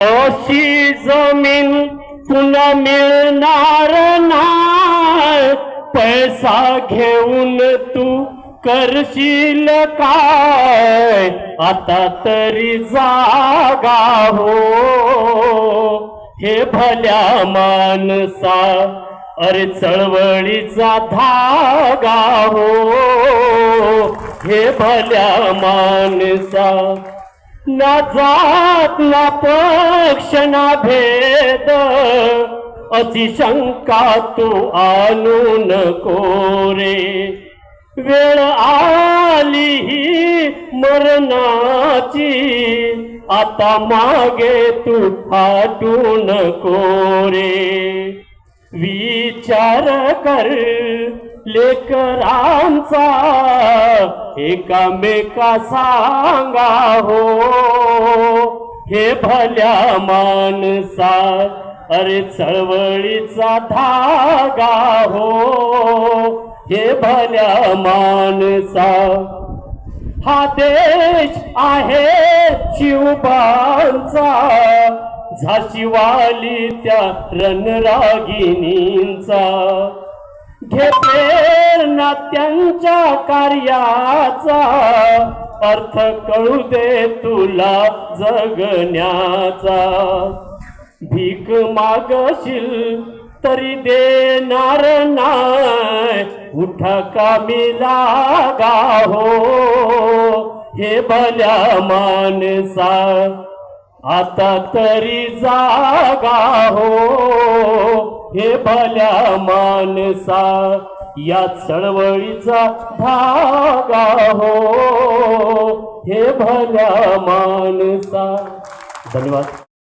अशी जमीन तुला मिळणार नाही. पैसा घेऊन तू करशील काय? आता तरी जागा हो. हे भल्या माणसा अरे चळवळीचा धागा हो. हे भल्या माणसा ना जात ना पक्ष ना भेद अशी शंका तू आणू नको रे वेळ आली ही मरणाची आता मागे तू हाटू नको रे विचार कर लेकरांचा एकामेका सांगा हो. हे भल्या माणसा अरे चळवळीचा धागा हो. हे भल्या माणसा हा देश आहे शिवबांचा. झाशीवाली त्या रणरागिणींचा. घे प्रेरणा त्यांच्या कार्याचा अर्थ कळू दे तुला जगण्याचा. भीक मागशील तरी देणार नाय उठा कामी लागा हो हे भल्या माणसा आता तरी जागा हो. हे भल्या माणसा या चळवळीचा धागा हो. हे भल्या माणसा. धन्यवाद.